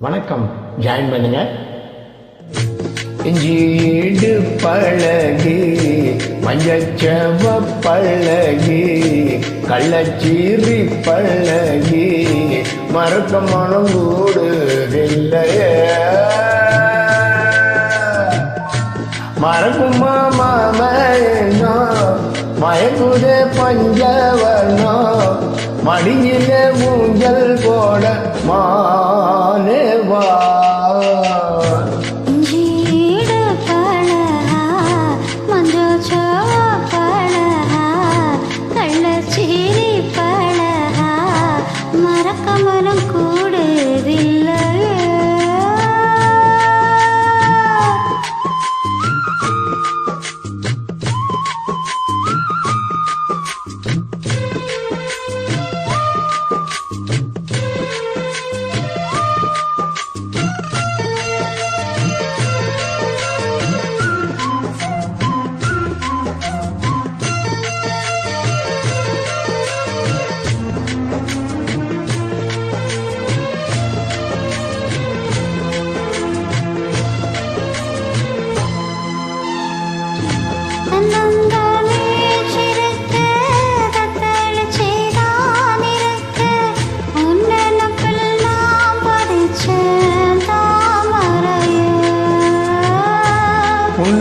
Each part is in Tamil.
வணக்கம். ஜாயின் பண்ணுங்க. இஞ்சீடு பழகி மஞ்சச்சவ பழகி கள்ளச்சீரி பழகி மறக்க மனம் கூடுதில்லையே மறக்குமா மாமனோ மயக்குதே பஞ்சவனோ மடியிலே ஊஞ்சல் போட மா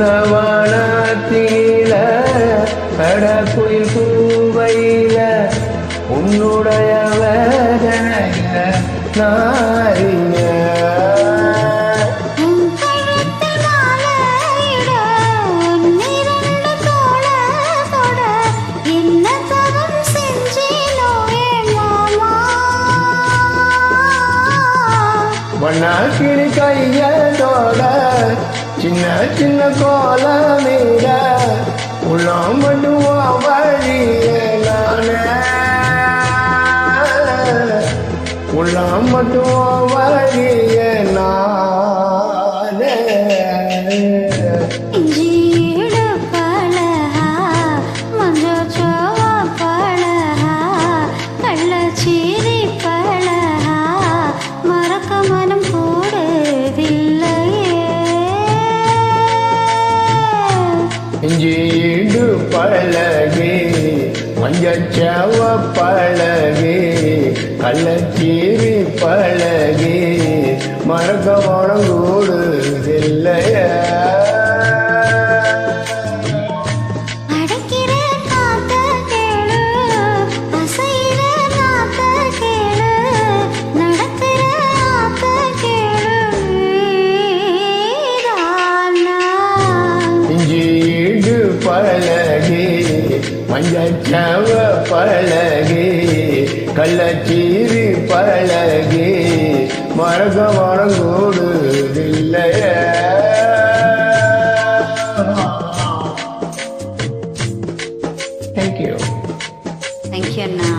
உன்னவானத்தில கடக்குயில் பூவையில உன்னுடைய வேதனைய நாரிங்க உன் கழுத்தில் மாலையிட, சின்ன சின்ன கோலமீட உள்ளம் மட்டும் வழிய நானே. உள்ளம் மட்டும் வழிய பழகி மஞ்சச்சவ பழகி கள்ளச்சீரி பழகி மறக்க மஞ்சச்சவ பழகே கள்ளச்சீரு பழகே மரக மரங்கோடுதில்லைய தேங்க்யூ தேங்க்யூ அண்ணா.